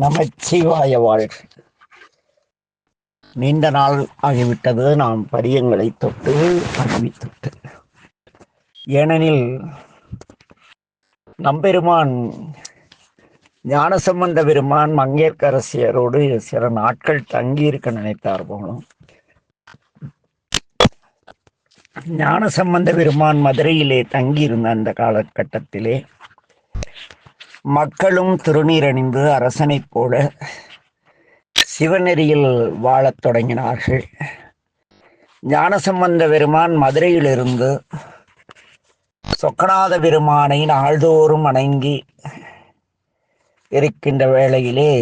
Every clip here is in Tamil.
நமச்சிவாய வாழ்க நீண்ட நாள் ஆகிவிட்டது. நாம் பரியங்களை தொட்டு அறிவித்துட்டு ஏனெனில் நம்பெருமான் ஞானசம்பந்த பெருமான் மங்கையர்க்கரசியரோடு சில நாட்கள் தங்கியிருக்க நினைத்தார் போலும். ஞானசம்பந்த பெருமான் மதுரையிலே தங்கியிருந்த அந்த காலகட்டத்திலே மக்களும் திருநீரணிந்து அரசனைப் போல சிவநெறியில் வாழத் தொடங்கினார்கள். ஞானசம்பந்த பெருமான் மதுரையிலிருந்து சொக்கநாத பெருமானை நாள்தோறும் அணங்கி இருக்கின்ற வேளையிலே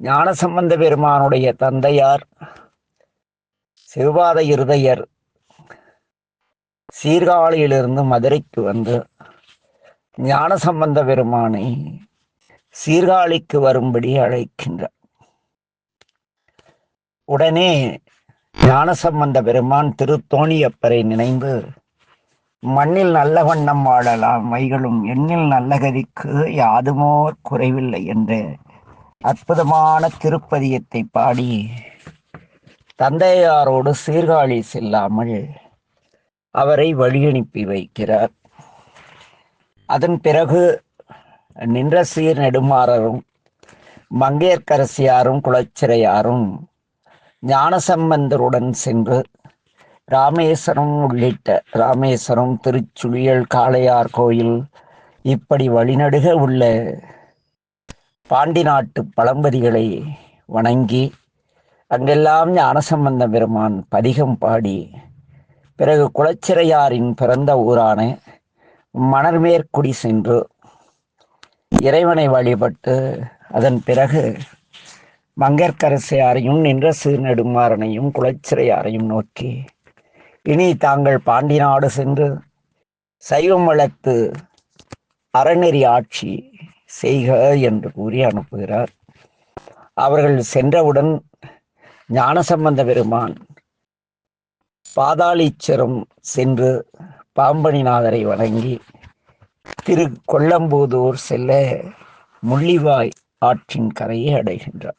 ஞானசம்பந்த பெருமானுடைய தந்தையார் சிவபாத இருதயர் சீர்காழியிலிருந்து மதுரைக்கு வந்து ஞானசம்பந்த பெருமானை சீர்காழிக்கு வரும்படி அழைக்கின்றார். உடனே ஞானசம்பந்த பெருமான் திருத்தோணியப்பரை நினைந்து மண்ணில் நல்ல வண்ணம் வாழலாம் மைகளும் எண்ணில் நல்ல கதிக்கு யாதுமோர் குறைவில்லை என்ற அற்புதமான திருப்பதியத்தை பாடி தந்தையாரோடு சீர்காழி செல்லாமல் அவரை வழியனுப்பி வைக்கிறார். அதன் பிறகு நின்ற சீர் நெடுமாறரும் மங்கையர்க்கரசியாரும் குலச்சிறையாரும் ஞானசம்பந்தருடன் சென்று ராமேஸ்வரம் உள்ளிட்ட ராமேஸ்வரம் திருச்சுழியல் காளையார் கோயில் இப்படி வழிநடுக உள்ள பாண்டி நாட்டு பழம்பதிகளை வணங்கி அங்கெல்லாம் ஞானசம்பந்த பெருமான் பதிகம் பாடி பிறகு குலச்சிறையாரின் பிறந்த ஊரான மணர்மேற்குடி சென்று இறைவனை வழிபட்டு அதன் பிறகு மங்கற்கரசையாரையும் நின்ற சீர்நெடுமாறனையும் குலச்சிறையாரையும் நோக்கி இனி தாங்கள் பாண்டி நாடு சென்று சைவம் வளர்த்து அறநெறி ஆட்சி செய்க என்று கூறி அனுப்புகிறார். அவர்கள் சென்றவுடன் ஞானசம்பந்த பெருமான் பாதாளீச்சரம் சென்று பாம்பனிநாதரை வணங்கி திரு கொல்லம்பூதூர் செல்ல முள்ளிவாய் ஆற்றின் கரையை அடைகின்றார்.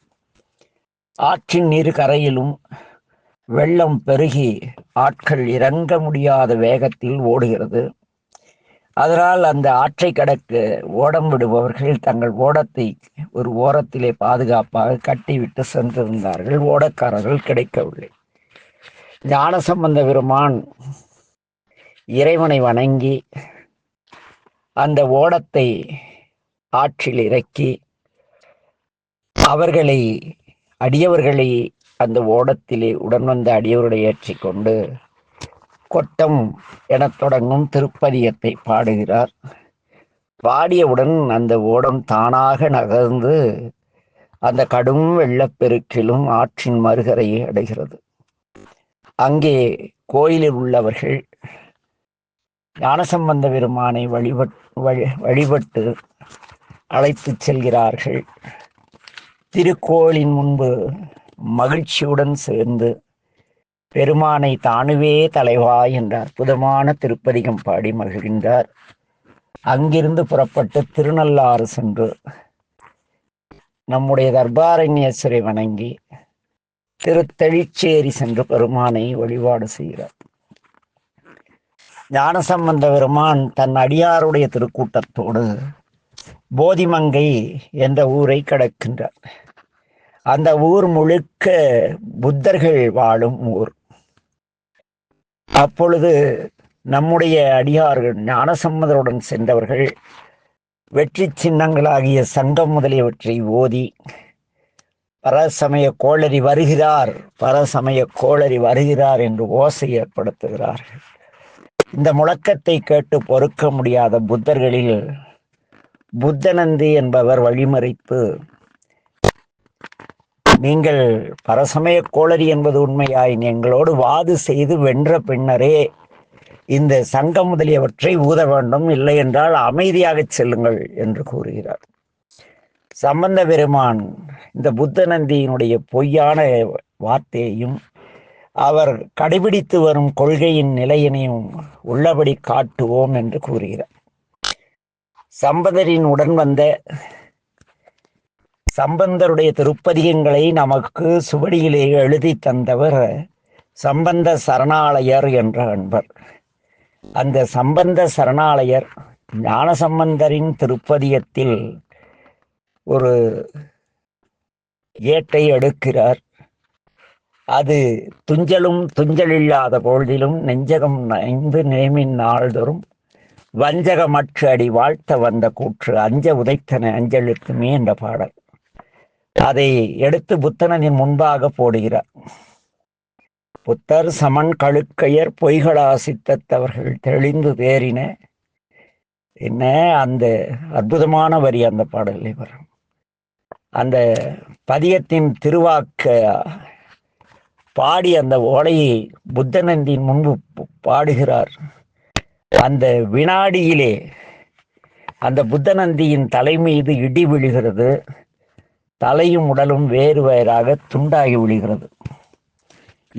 ஆற்றின் இரு கரையிலும் வெள்ளம் பெருகி ஆட்கள் இறங்க முடியாத வேகத்தில் ஓடுகிறது. அதனால் அந்த ஆற்றை கடக்க ஓடம் விடுபவர்கள் தங்கள் ஓடத்தை ஒரு ஓரத்திலே பாதுகாப்பாக கட்டிவிட்டு சென்றிருந்தார்கள். ஓடக்காரர்கள் கிடைக்கவில்லை. ஞானசம்பந்த பெருமான் இறைவனை வணங்கி அந்த ஓடத்தை ஆற்றில் இறக்கி அவர்களை அடியவர்களை அந்த ஓடத்திலே உடன் வந்த அடியவர்களை ஏற்றிக்கொண்டு கொட்டம் எனத் தொடங்கும் திருப்பதியத்தை பாடுகிறார். பாடியவுடன் அந்த ஓடம் தானாக நகர்ந்து அந்த கடும் வெள்ளப்பெருக்கிலும் ஆற்றின் மறுகரையை அடைகிறது. அங்கே கோயிலில் உள்ளவர்கள் ஞானசம்பந்த பெருமானை வழிபட் வழி வழிபட்டு அழைத்து செல்கிறார்கள். திருக்கோளின் முன்பு மகிழ்ச்சியுடன் சேர்ந்து பெருமானை தானுவே தலைவா என்ற அற்புதமான திருப்பதிகம் பாடி மகிழ்கின்றார். அங்கிருந்து புறப்பட்டு திருநள்ளாறு சென்று நம்முடைய தர்பாரண்யேஸ்வரை வணங்கி திருத்தெழிச்சேரி சென்று பெருமானை வழிபாடு செய்கிறார். ஞானசம்பந்த பெருமான் தன் அடியாருடைய திருக்கூட்டத்தோடு போதிமங்கை என்ற ஊரை கடக்கின்றார். அந்த ஊர் முழுக்க புத்தர்கள் வாழும் ஊர். அப்பொழுது நம்முடைய அடியார்கள் ஞானசம்மதருடன் சென்றவர்கள் வெற்றி சின்னங்களாகிய சங்கம் முதலியவற்றை ஓதி பரசமய கோளரி வருகிறார் பரசமய கோளரி வருகிறார் என்று ஓசை ஏற்படுத்துகிறார்கள். இந்த முழக்கத்தை கேட்டு பொறுக்க முடியாத புத்தர்களில் புத்தநந்தி என்பவர் வழிமறைப்பு. நீங்கள் பரசமய கோளரி என்பது உண்மையாயின் எங்களோடு வாது செய்து வென்ற பின்னரே இந்த சங்கம் முதலியவற்றை ஊத வேண்டும். இல்லை என்றால் அமைதியாக செல்லுங்கள் என்று கூறுகிறார். சம்பந்த பெருமான் இந்த புத்தநந்தியினுடைய பொய்யான வார்த்தையையும் அவர் கடைபிடித்து வரும் கொள்கையின் நிலையினையும் உள்ளபடி காட்டுவோம் என்று கூறுகிறார். சம்பதரின் உடன் வந்த சம்பந்தருடைய திருப்பதிகங்களை நமக்கு சுவடியிலே எழுதி தந்தவர் சம்பந்த சரணாலயர் என்ற அன்பர். அந்த சம்பந்த சரணாலயர் ஞானசம்பந்தரின் திருப்பதியத்தில் ஒரு ஏட்டை எடுக்கிறார். அது துஞ்சலும் துஞ்சலில்லாத பொழுதிலும் நெஞ்சகம் நைந்து நேமின் நாள்தோறும் வஞ்சகமற்று அடி வாழ்த்த வந்த கூற்று அஞ்ச உதைத்தன அஞ்சலுக்குமே என்ற பாடல். அதை எடுத்து புத்தனின் முன்பாக போடுகிறார். புத்தர் சமன் கழுக்கையர் பொய்களா சித்தத்தவர்கள் தெளிந்து தேறின. என்ன? அந்த அற்புதமான வரி அந்த பாடலில் வரும் அந்த பதியத்தின் திருவாக்க பாடி அந்த ஓலையை புத்தநந்தின் முன்பு பாடுகிறார். அந்த வினாடியிலே அந்த புத்தநந்தியின் தலை மீது இடி விழுகிறது. தலையும் உடலும் வேறு வேறாக துண்டாகி விழுகிறது.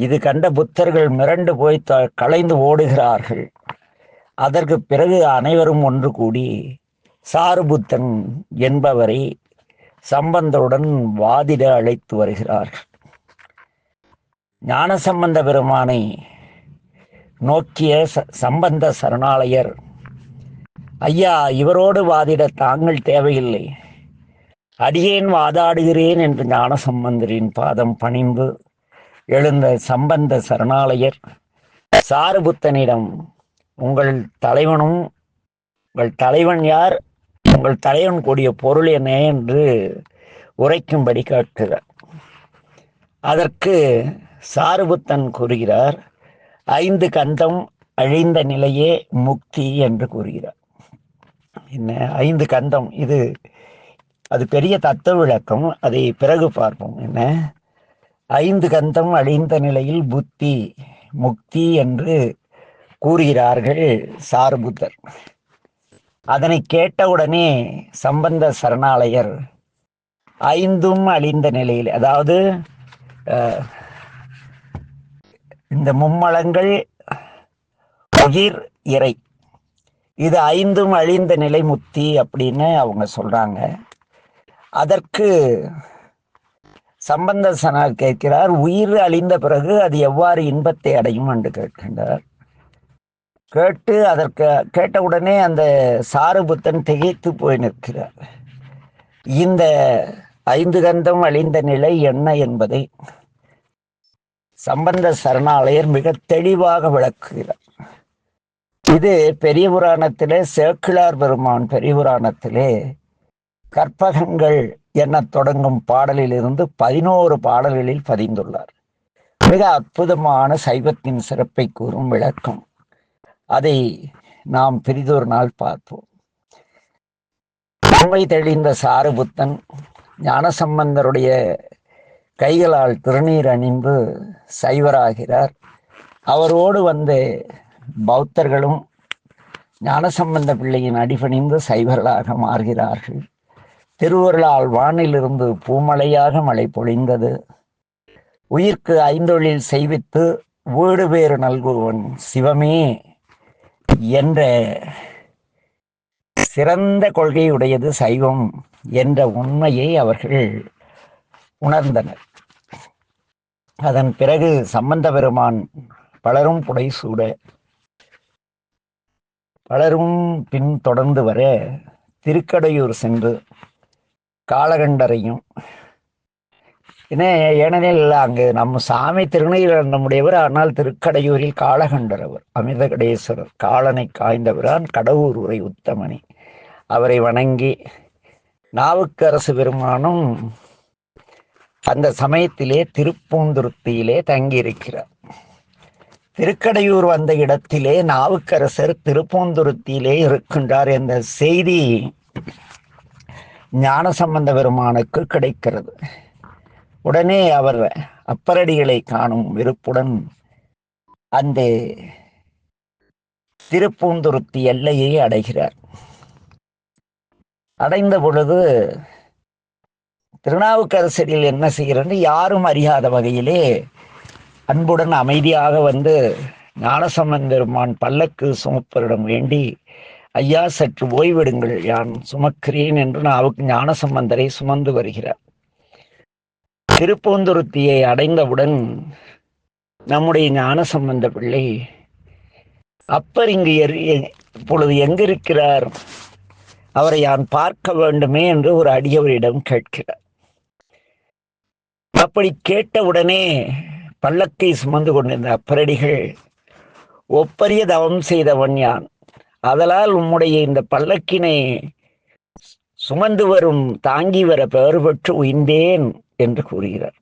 இது கண்ட புத்தர்கள் மிரண்டு போய் த கலைந்து ஓடுகிறார்கள். அதற்கு பிறகு அனைவரும் ஒன்று கூடி சாருபுத்தன் என்பவரை சம்பந்தருடன் வாதிட அழைத்து வருகிறார்கள். ஞானசம்பந்த பெருமானை நோக்கிய சம்பந்த சரணாலயர். ஐயா இவரோடு வாதிட தாங்கள் தேவையில்லை. அடியேன் வாதாடுகிறேன் என்று ஞானசம்பந்தரின் பாதம் பணிந்து எழுந்த சம்பந்த சரணாலயர் சாருபுத்தனிடம் உங்கள் தலைவனும் உங்கள் தலைவன் யார்? உங்கள் தலைவன் கூடிய பொருள் என்ன? என்று உரைக்கும்படி கேட்கிறார். அதற்கு சாருபுத்தன் கூறுகிறார் ஐந்து கந்தம் அழிந்த நிலையே முக்தி என்று கூறுகிறார். என்ன? ஐந்து கந்தம். இது அது பெரிய தத்துவ விளக்கம் அதை பிறகு பார்ப்போம். என்ன? ஐந்து கந்தம் அழிந்த நிலையில் புத்தி முக்தி என்று கூறுகிறார்கள் சாருபுத்தர். அதனை கேட்டவுடனே சம்பந்த சரணாலயர் ஐந்தும் அழிந்த நிலையில் அதாவது இந்த மும்மலங்கள் உயிர் இறை. இது ஐந்தும் அழிந்த நிலை முத்தி அப்படின்னு அவங்க சொல்றாங்க. அதற்கு சம்பந்த சனார் கேட்கிறார் உயிர் அழிந்த பிறகு அது எவ்வாறு இன்பத்தை அடையும் என்று கேட்கின்றார். கேட்டு அதற்கு கேட்டவுடனே அந்த சாருபுத்தன் திகைத்து போய் நிற்கிறார். இந்த ஐந்து கந்தம் அழிந்த நிலை என்ன என்பதை சம்பந்த சரணாலயர் மிக தெளிவாக விளக்குகிறார். இது பெரிய புராணத்திலே சேக்கிழார் பெருமான் பெரிய புராணத்திலே கற்பகங்கள் என தொடங்கும் பாடலிலிருந்து பதினோரு பாடல்களில் பதிந்துள்ளார். மிக அற்புதமான சைவத்தின் சிறப்பை கூறும் விளக்கம். அதை நாம் பெரிதொரு நாள் பார்ப்போம். உண்மை தெளிந்த சாருபுத்தன் ஞானசம்பந்தருடைய கைகளால் திருநீர் அணிந்து சைவராகிறார். அவரோடு வந்து பௌத்தர்களும் ஞானசம்பந்த பிள்ளையின் அடிபணிந்து சைவர்களாக மாறுகிறார்கள். திருவருளால் வானிலிருந்து பூமழையாக மழை பொழிந்தது. உயிர்க்கு ஐந்தொழில் செய்வித்து வீடு பேறு நல்குவன் சிவமே என்ற சிறந்த கொள்கையுடையது சைவம் என்ற உண்மையை அவர்கள் உணர்ந்தனர். அதன் பிறகு சம்பந்த பெருமான் பலரும் புடைசூட பலரும் பின் தொடர்ந்து வர திருக்கடையூர் சென்று காலகண்டரையும் ஏன்னா ஏனெனில் அங்கு நம்ம சாமி திருநீர் நம்முடையவர் ஆனால் திருக்கடையூரில் காலகண்டர் அவர் அமிர்தகடேஸ்வரர் காலனை காய்ந்தவரான் கடவுர் உரை உத்தமணி அவரை வணங்கி நாவுக்கரசு பெருமானும் அந்த சமயத்திலே திருப்பூந்துருத்தியிலே தங்கியிருக்கிறார். திருக்கடையூர் வந்த இடத்திலே நாவுக்கரசர் திருப்பூந்துருத்தியிலே இருக்கின்றார் என்ற செய்தி ஞானசம்பந்த பெருமானுக்கு கிடைக்கிறது. உடனே அவர் அப்பரடிகளை காணும் விருப்புடன் அந்த திருப்பூந்துருத்தி எல்லையை அடைகிறார். அடைந்த பொழுது திருநாவுக்கரசரில் என்ன செய்கிறன்னு யாரும் அறியாத வகையிலே அன்புடன் அமைதியாக வந்து ஞானசம்பந்தருமான் பல்லக்கு சுமப்பரிடம் வேண்டி ஐயா சற்று ஓய்வெடுங்கள் யான் சுமக்கிறேன் என்று நாவுக்கு ஞானசம்பந்தரை சுமந்து வருகிறார். திருப்பூந்துருத்தியை அடைந்தவுடன் நம்முடைய ஞானசம்பந்த பிள்ளை அப்பர் இங்கு இப்பொழுது எங்கிருக்கிறார்? அவரை யான் பார்க்க வேண்டுமே என்று ஒரு அடியவரிடம் கேட்கிறார். அப்படி உடனே பல்லக்கை சுமந்து கொண்டிருந்த அப்பரடிகள் ஒப்பரிய தவம் செய்தவன் யான்? அதலால் உம்முடைய இந்த பல்லக்கினை சுமந்து வரும் தாங்கி வர பெயர் பெற்று உயிர்ந்தேன் என்று கூறுகிறார்.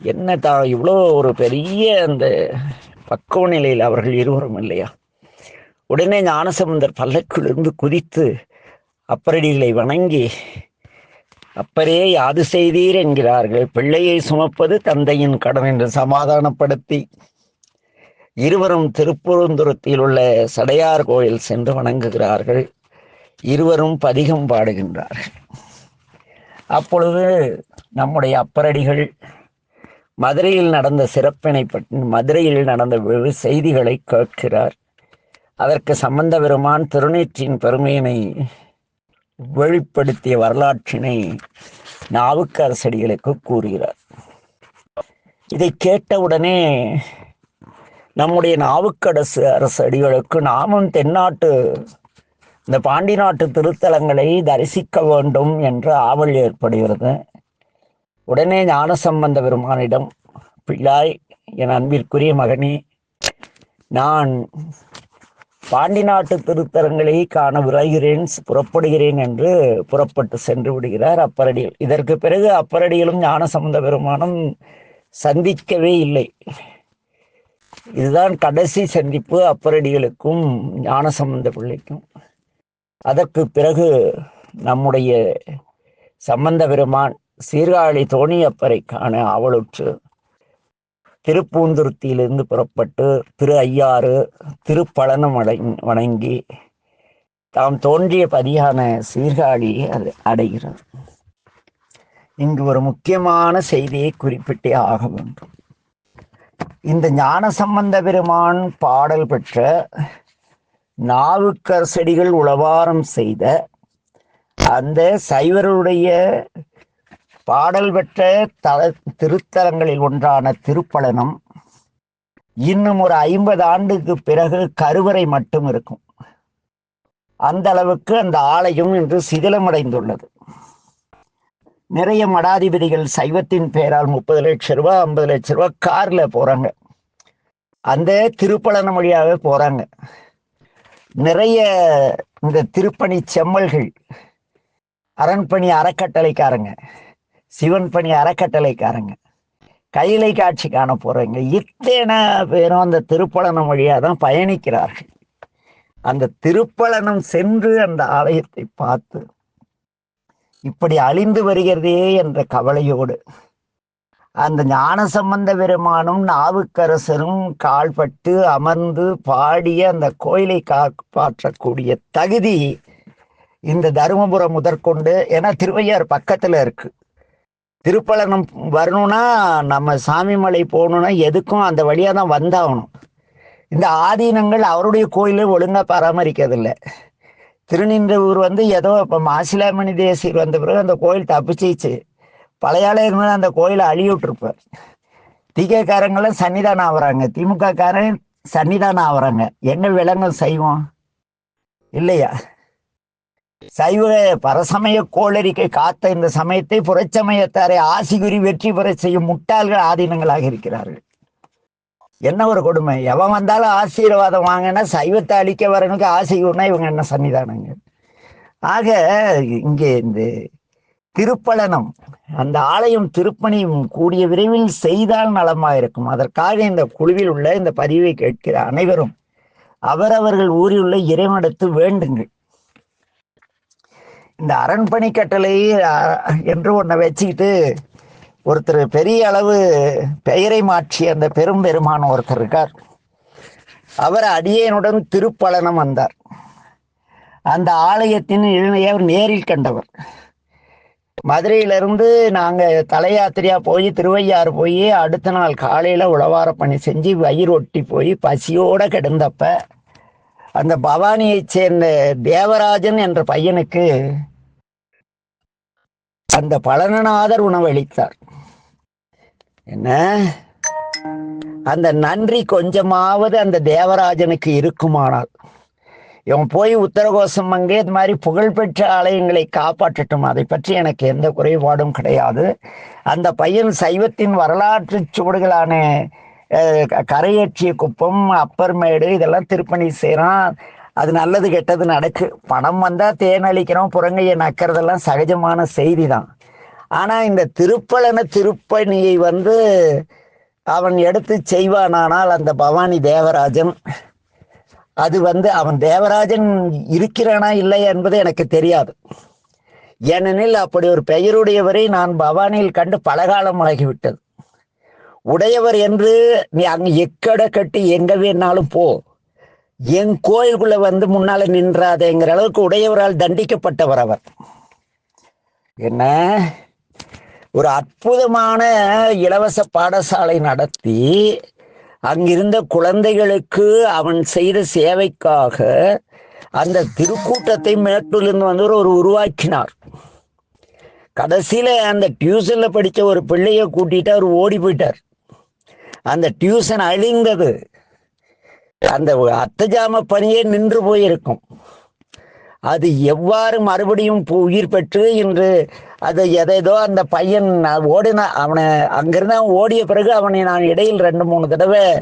என்ன தா இவ்வளோ ஒரு பெரிய அந்த பக்குவ நிலையில் அவர்கள் இருவரும் இல்லையா? உடனே ஞானசமுந்தர் பல்லக்கிலிருந்து குதித்து அப்பரடிகளை வணங்கி அப்பரே யாது செய்தீர் என்கிறார்கள். பிள்ளையை சுமப்பது தந்தையின் கடன் என்று சமாதானப்படுத்தி இருவரும் திருப்பூருந்துரத்தில் உள்ள சடையார் கோயில் சென்று வணங்குகிறார்கள். இருவரும் பதிகம் பாடுகின்றார்கள். அப்பொழுது நம்முடைய அப்பரடிகள் மதுரையில் நடந்த சிறப்பினை பற்றி மதுரையில் நடந்த வெகு செய்திகளை கேட்கிறார். அதற்கு சம்பந்த பெருமான் திருநீற்றின் பெருமையினை வெளிப்படுத்திய வரலாற்றினை நாவுக்கரசடிகளுக்கு கூறுகிறார். இதை கேட்டவுடனே நம்முடைய நாவுக்கரசு அரசடிகளுக்கு நாமும் தென்னாட்டு இந்த பாண்டி நாட்டு திருத்தலங்களை தரிசிக்க வேண்டும் என்ற ஆவல் ஏற்படுகிறது. உடனே ஞானசம்பந்த பெருமானிடம் பிள்ளாய் என் அன்பிற்குரிய மகனே நான் பாண்டி நாட்டு திருத்தலங்களை காண விரைகிறேன் புறப்படுகிறேன் என்று புறப்பட்டு சென்று விடுகிறார் அப்பரடிகள். இதற்கு பிறகு அப்பரடிகளும் ஞானசம்பந்த பெருமானும் சந்திக்கவே இல்லை. இதுதான் கடைசி சந்திப்பு அப்பரடிகளுக்கும் ஞானசம்பந்த பிள்ளைக்கும். அதற்கு பிறகு நம்முடைய சம்பந்த பெருமான் சீர்காழி தோணியப்பரை காண அவளுற்று திருப்பூந்துருத்தியிலிருந்து புறப்பட்டு திரு ஐயாறு திருப்பழனம் வணங்கி தாம் தோன்றிய பதியான சீர்காழி அது அடைகிறது. இங்கு ஒரு முக்கியமான செய்தியை குறிப்பிட்டே ஆக வேண்டும். இந்த ஞான சம்பந்த பெருமான் பாடல் பெற்ற நாவுக்கரசடிகள் உளவாரம் செய்த அந்த சைவருடைய பாடல் பெற்ற தல திருத்தலங்களில் ஒன்றான திருப்பலனம் இன்னும் ஒரு ஐம்பது ஆண்டுக்கு பிறகு கருவறை மட்டும் இருக்கும். அந்த அளவுக்கு அந்த ஆலயம் இன்று சிதிலமடைந்துள்ளது. நிறைய மடாதிபதிகள் சைவத்தின் பெயரால் முப்பது லட்சம் ரூபாய் ஐம்பது லட்சம் ரூபாய் கார்ல போறாங்க. அந்த திருப்பழனம் வழியாவே போறாங்க. நிறைய இந்த திருப்பணி செம்மல்கள் அரண்பணி அறக்கட்டளைக்காரங்க. சிவன் பணி அறக்கட்டளைக்காரங்க. கையிலை காட்சி காண போறவங்க. இத்தனை பேரும் அந்த திருப்பலனம் வழியாக தான் பயணிக்கிறார்கள். அந்த திருப்பலனம் சென்று அந்த ஆலயத்தை பார்த்து இப்படி அழிந்து வருகிறதே என்ற கவலையோடு அந்த ஞான சம்பந்த பெருமானும் நாவுக்கரசரும் கால்பட்டு அமர்ந்து பாடிய அந்த கோயிலை காப்பாற்றக்கூடிய தகுதி இந்த தருமபுரம் முதற்கொண்டு ஏன்னா திருவையார் பக்கத்துல இருக்கு. திருப்பலனம் வரணும்னா நம்ம சாமிமலை போகணுன்னா எதுக்கும் அந்த வழியாக தான் வந்தாகணும். இந்த ஆதீனங்கள் அவருடைய கோயிலை ஒழுங்காக பராமரிக்கிறதில்ல. திருநின்றவூர் வந்து ஏதோ இப்போ மாசிலாமணி தேசியர் வந்த பிறகு அந்த கோயில் தப்பிச்சிச்சு பழையாள இருந்தால் அந்த கோயிலை அழிய விட்டுருப்பார் திகேக்காரங்களும் சன்னிதானம் ஆகுறாங்க. திமுக காரன் சன்னிதானம் ஆகுறாங்க. என்ன விலங்கும் செய்வோம்? இல்லையா? சைவ பரசமய கோளரிக்கை காத்த இந்த சமயத்தை புறச்சமயத்தாரை ஆசிகுறி வெற்றி பெற செய்யும் முட்டாள்கள் ஆதீனங்களாக இருக்கிறார்கள். என்ன ஒரு கொடுமை? எவன் வந்தாலும் ஆசீர்வாதம் வாங்கினா சைவத்தை அழிக்க வரனுக்கு ஆசையூர்னா இவங்க என்ன சன்னிதானங்க? ஆக இங்கே இந்த திருப்பலனம் அந்த ஆலயம் திருப்பணியும் கூடிய விரைவில் செய்தால் நலமாயிருக்கும். அதற்காக இந்த குழுவில் உள்ள இந்த பதிவை கேட்கிற அனைவரும் அவரவர்கள் ஊரில் உள்ள இறைவனத்து வேண்டுங்கள். இந்த அரண்பணி கட்டளை என்று ஒன்றை வச்சுக்கிட்டு ஒருத்தர் பெரிய அளவு பெயரை மாற்றி அந்த பெரும் பெருமான் ஒருத்தர் இருக்கார். அவர் அடியேனுடன் திருப்பலனம் வந்தார். அந்த ஆலயத்தின் இளமையை அவர் நேரில் கண்டவர். மதுரையிலிருந்து நாங்கள் தலையாத்திரையா போய் திருவையாறு போய் அடுத்த நாள் காலையில் உழவார பணி செஞ்சு வயிறு ஒட்டி போய் பசியோடு கிடந்தப்ப அந்த பவானியைச் சேர்ந்த தேவராஜன் என்ற பையனுக்கு அந்த பழனநாதர் உணவளித்தார். என்ன? அந்த நன்றி கொஞ்சமாவது அந்த தேவராஜனுக்கு இருக்குமானால் இவன் போய் உத்தரகோசம் அங்கே இது மாதிரி புகழ்பெற்ற ஆலயங்களை காப்பாற்றட்டும். அதை பற்றி எனக்கு எந்த குறைபாடும் கிடையாது. அந்த பையன் சைவத்தின் வரலாற்று சுவடுகளான கரையேற்றிய குப்பம் அப்பர் மேடு இதெல்லாம் திருப்பணி செய்கிறான் அது நல்லது கெட்டது நடக்கு. பணம் வந்தால் தேன் அளிக்கிறோம் புறங்கையை நக்கிறதெல்லாம் சகஜமான செய்தி தான் ஆனால் இந்த திருப்பலன திருப்பணியை வந்து அவன் எடுத்து செய்வானானால் அந்த பவானி தேவராஜன் அது வந்து அவன் தேவராஜன் இருக்கிறானா இல்லை என்பது எனக்கு தெரியாது. ஏனெனில் அப்படி ஒரு பெயருடையவரை நான் பவானியில் கண்டு பலகாலம் ஆகிவிட்டது. உடையவர் என்று நீ அங்க எக்கட கட்டி எங்க வேணாலும் போ. என் கோயிலுக்குள்ள வந்து முன்னால நின்றாதேங்கிற அளவுக்கு உடையவரால் தண்டிக்கப்பட்டவர் அவர். என்ன? ஒரு அற்புதமான இலவச பாடசாலை நடத்தி அங்கிருந்த குழந்தைகளுக்கு அவன் செய்த சேவைக்காக அந்த திருக்கூட்டத்தை மேட்டூர்லேருந்து வந்து ஒரு உருவாக்கினார். கடைசியில் அந்த டியூஷனில் படித்த ஒரு பிள்ளையை கூட்டிட்டு அவர் ஓடி போயிட்டார். அந்த டியூஷன் அழிந்தது. அந்த அத்தஜாம பணியே நின்று போயிருக்கும். அது எவ்வாறு மறுபடியும் பு- உயிர் பெற்று இன்று அது எதேதோ அந்த பையன் நான் ஓடின அவனை அங்கிருந்து அவன் ஓடிய பிறகு அவனை நான் இடையில் ரெண்டு மூணு தடவை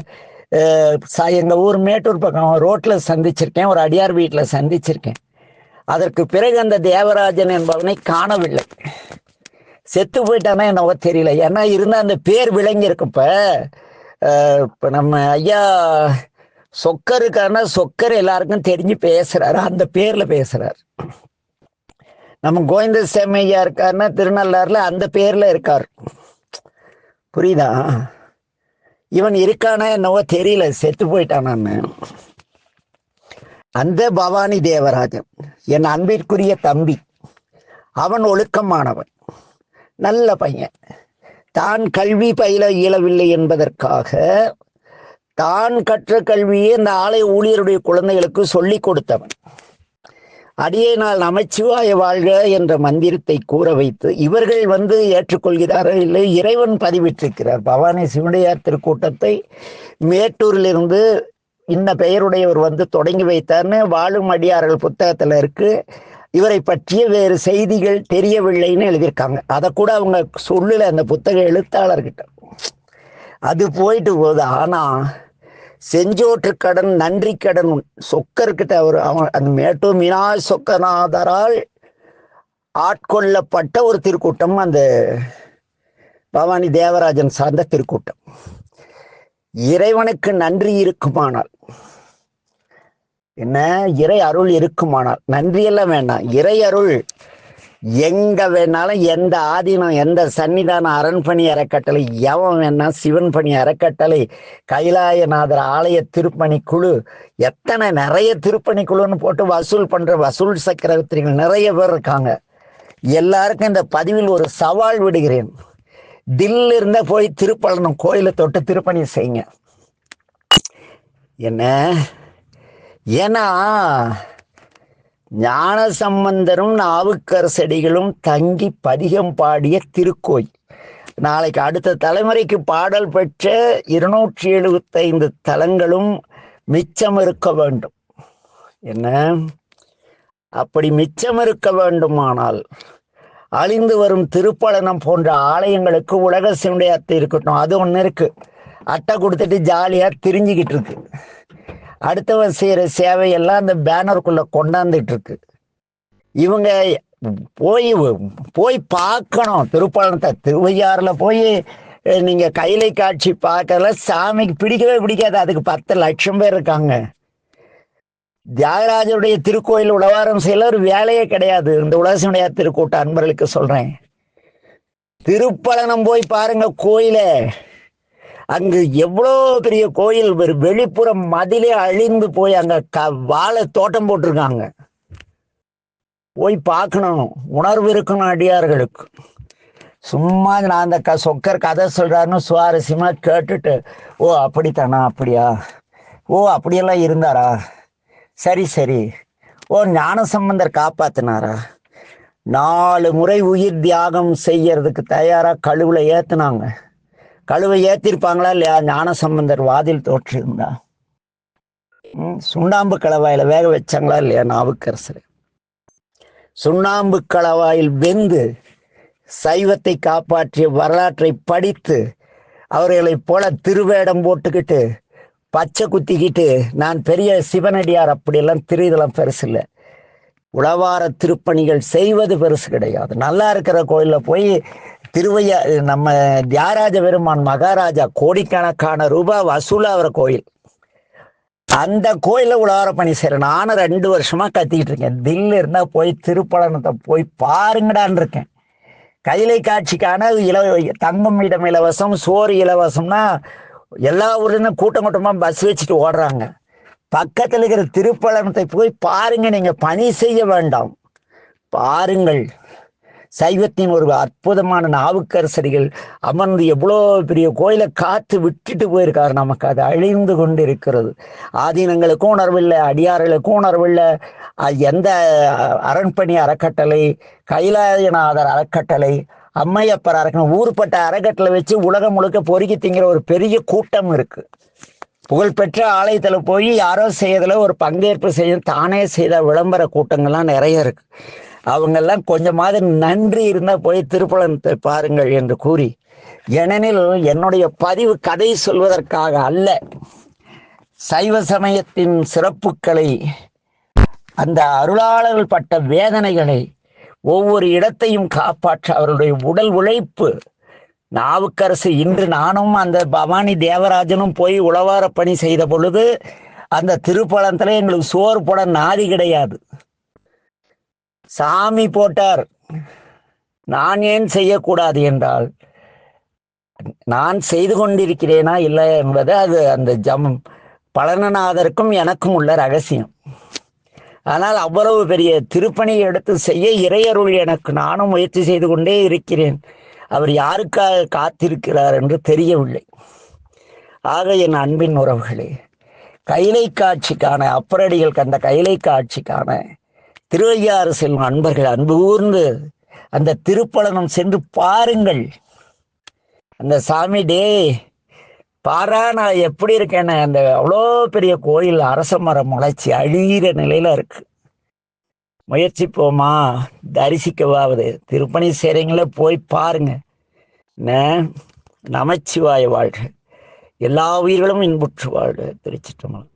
எங்கள் ஊர் மேட்டூர் பக்கம் ரோட்டில் சந்திச்சிருக்கேன். ஒரு அடியார் வீட்டில் சந்திச்சிருக்கேன். அதற்கு பிறகு அந்த தேவராஜன் என்பவனை காணவில்லை. செத்து போயிட்டானா என்னவோ தெரியல. ஏன்னா இருந்த அந்த பேர் விளங்கி இப்ப நம்ம ஐயா சொக்கர் இருக்காருன்னா சொக்கர் எல்லாருக்கும் தெரிஞ்சு பேசுறாரு. அந்த பேர்ல பேசுறாரு. நம்ம கோவிந்த சேமையா இருக்காருன்னா திருநள்ளாறுல அந்த பேர்ல இருக்கார். புரியுதா? இவன் இருக்கானா என்னவோ தெரியல. செத்து போயிட்டானான்னு அந்த பவானி தேவராஜன் என் அன்பிற்குரிய தம்பி அவன் ஒழுக்கமானவன் நல்ல பையன். தான் கல்வி பயில இயலவில்லை என்பதற்காக தான் கற்ற கல்வியை இந்த ஆலய ஊழியருடைய குழந்தைகளுக்கு சொல்லிக் கொடுத்தவன். அடியே நாள் நமச்சிவாய வாழ்க என்ற மந்திரத்தை கூற வைத்து இவர்கள் வந்து ஏற்றுக்கொள்கிறார்கள் இல்லை இறைவன் பதிவிட்டிருக்கிறார். பவானி சிவனையார் திருக்கூட்டத்தை மேட்டூரிலிருந்து இந்த பெயருடையவர் வந்து தொடங்கி வைத்தார்னு வாழும் அடியார்கள் புத்தகத்தில் இருக்கு. இவரை பற்றிய வேறு செய்திகள் தெரியவில்லைன்னு எழுதியிருக்காங்க. அதை கூட அவங்க சொல்லல அந்த புத்தக எழுத்தாளர்கிட்ட. அது போயிட்டு போகுது. ஆனால் செஞ்சோற்று கடன் நன்றி கடன் சொக்கர்கிட்ட அவர் அவன் அந்த மேட்டூர் மினாய் சொக்கநாதரால் ஆட்கொள்ளப்பட்ட ஒரு திருக்கூட்டம் அந்த பவானி தேவராஜன் சார்ந்த திருக்கூட்டம். இறைவனுக்கு நன்றி இருக்குமானால் என்ன? இறை அருள் இருக்குமானால் நன்றியெல்லாம் வேண்டாம். இறை அருள் எங்க வேணாலும் எந்த ஆதீனம் எந்த சன்னிதான அரண்பணி அறக்கட்டளை எவன் வேணா சிவன் பணி அறக்கட்டளை கைலாயநாதர் ஆலய திருப்பணி குழு எத்தனை நிறைய திருப்பணி குழுன்னு போட்டு வசூல் பண்ற வசூல் சக்கரவர்த்திகள் நிறைய பேர் இருக்காங்க. எல்லாருக்கும் இந்த பதிவில் ஒரு சவால் விடுகிறேன். தில் இருந்த போய் திருப்பழனம் கோயிலை தொட்டு திருப்பணி செய்யுங்க. என்ன? ஏன்னா ஞான சம்பந்தரும் நாவுக்கர் செடிகளும் தங்கி பதிகம் பாடிய திருக்கோயில். நாளைக்கு அடுத்த தலைமுறைக்கு பாடல் பெற்ற இருநூற்றி எழுபத்தைந்து தலங்களும் மிச்சம் இருக்க வேண்டும். என்ன? அப்படி மிச்சம் இருக்க வேண்டுமானால் அழிந்து வரும் திருப்பலனம் போன்ற ஆலயங்களுக்கு உலக சிவனையாத்து இருக்கட்டும். அது ஒன்று இருக்கு. அட்டை கொடுத்துட்டு ஜாலியாக திரிஞ்சுக்கிட்டு இருக்கு. அடுத்தவன் செய்யற சேவையெல்லாம் அந்த பேனருக்குள்ள கொண்டாந்துட்டு இருக்கு இவங்க போய் போய் பார்க்கணும். திருப்பழனத்தை திருவையாறுல போய் நீங்கள் நீங்க கைலை காட்சி பார்க்கல சாமிக்கு பிடிக்கவே பிடிக்காது. அதுக்கு பத்து லட்சம் பேர் இருக்காங்க. தியாகராஜருடைய திருக்கோயில் உழவாரம் செய்யல ஒரு வேலையே கிடையாது. இந்த உலகசினுடைய திருக்கூட்ட அன்பர்களுக்கு சொல்றேன். திருப்பழனம் போய் பாருங்க கோயிலை. அங்கு எவ்வளோ பெரிய கோயில் ஒரு வெளிப்புறம் மதிலே அழிந்து போய் அங்க க வாழை தோட்டம் போட்டிருக்காங்க. போய் பார்க்கணும். உணர்வு இருக்கணும் அடியார்களுக்கு. சும்மா நான் அந்த க சொக்கர் கதை சொல்கிறாருன்னு சுவாரஸ்யமாக கேட்டுட்டு ஓ அப்படித்தானா அப்படியா? ஓ அப்படியெல்லாம் இருந்தாரா? சரி சரி. ஓ ஞான சம்பந்தர் காப்பாத்தினாரா? நாலு முறை உயிர் தியாகம் செய்யறதுக்கு தயாராக கழுவில் ஏற்றுனாங்க கழுவை ஏத்திருப்பாங்களா இல்லையா? ஞானசம்பந்தர் வாதில் தோற்றிருந்தா. சுண்ணாம்பு கலவாயில வேக வச்சாங்களா இல்லையா நாவுக்கரசர்? சுண்ணாம்பு கலவாயில் வெந்து சைவத்தை காப்பாற்றிய வரலாற்றை படித்து அவர்களைப் போல திருவேடம் போட்டுக்கிட்டு பச்சை குத்திக்கிட்டு நான் பெரிய சிவனடியார் அப்படியெல்லாம் திரிதெல்லாம் பெருசு இல்லை. உழவார திருப்பணிகள் செய்வது பெருசு கிடையாது. நல்லா இருக்கிற கோயிலில் போய் திருவையா நம்ம தியாகராஜ பெருமான் மகாராஜா கோடிக்கணக்கான ரூபாய் வசூலாகிற கோயில். அந்த கோயிலில் உலகார பணி செய்கிறேன் நானும் ரெண்டு வருஷமா கத்திக்கிட்டு இருக்கேன். தில்லு இருந்தால் போய் திருப்பலனத்தை போய் பாருங்கடான் இருக்கேன். கைலை காட்சிக்கான இல தங்கும் இடம் இலவசம் சோறு இலவசம்னா எல்லா ஊர்லேயும் கூட்டம் கூட்டமாக பஸ் வச்சுட்டு ஓடுறாங்க. பக்கத்தில் இருக்கிற திருப்பலனத்தை போய் பாருங்க. நீங்கள் பணி செய்ய வேண்டாம். பாருங்கள். சைவத்தின் ஒரு அற்புதமான நாவுக்கரசரிகள் அமர்ந்து எவ்வளோ பெரிய கோயிலை காத்து விட்டுட்டு போயிருக்காரு. நமக்கு அது அழிந்து கொண்டு இருக்கிறது ஆதீனங்களுக்கும் உணர்வில்லை அடியார்களுக்கும் உணர்வில்லை. எந்த அரண்பணி அறக்கட்டளை கைலாயநாதர் அறக்கட்டளை அம்மையப்பர் அறக்கணும் ஊர்பட்ட அறக்கட்டளை வச்சு உலகம் முழுக்க பொறுக்கி திங்கிற ஒரு பெரிய கூட்டம் இருக்கு. புகழ்பெற்ற ஆலயத்தில் போய் யாரோ செய்யறதுல ஒரு பங்கேற்பு செய்ய தானே செய்த விளம்பர கூட்டங்கள்லாம் நிறைய இருக்குது அவங்கெல்லாம் கொஞ்சமாவது நன்றி இருந்தால் போய் திருப்பலத்தை பாருங்கள் என்று கூறி ஏனெனில் என்னுடைய பதிவு கதை சொல்வதற்காக அல்ல சைவ சமயத்தின் சிறப்புகளை அந்த அருளாளர்கள் பட்ட வேதனைகளை ஒவ்வொரு இடத்தையும் காப்பாற்ற அவருடைய உடல் உழைப்பு. நாவுக்கரசு இன்று நானும் அந்த பவானி தேவராஜனும் போய் உழவார பணி செய்த பொழுது அந்த திருப்பழத்தில் எங்களுக்கு சோறு போட நாதி கிடையாது. சாமி போட்டார். நான் ஏன் செய்யக்கூடாது என்றால் நான் செய்து கொண்டிருக்கிறேனா இல்லை என்பது அது அந்த ஜம் பழனநாதருக்கும் எனக்கும் உள்ள ரகசியம். ஆனால் அவ்வளவு பெரிய திருப்பணியை எடுத்து செய்ய இறையருள் எனக்கு நானும் முயற்சி செய்து கொண்டே இருக்கிறேன். அவர் யாருக்காக காத்திருக்கிறார் என்று தெரியவில்லை. ஆக என் அன்பின் உறவுகளே கைலை காட்சிக்கான அப்பரடிகள் கண்ட கைலை காட்சிக்கான திருவையாறு செல்லும் அன்பர்கள் அன்பு கூர்ந்து அந்த திருப்பலனம் சென்று பாருங்கள். அந்த சாமி டே பாரா நான் எப்படி இருக்கேன்னு? அந்த அவ்வளோ பெரிய கோயில் அரச மரம் முளைச்சி அழிகிற நிலையில இருக்கு. முயற்சிப்போமா தரிசிக்கவாவது திருப்பணி செய்கிறீங்களே போய் பாருங்க. நமச்சிவாய வாழ்க. எல்லா உயிர்களும் இன்புற்று வாழ்க. திருச்சிற்றம்பலம்.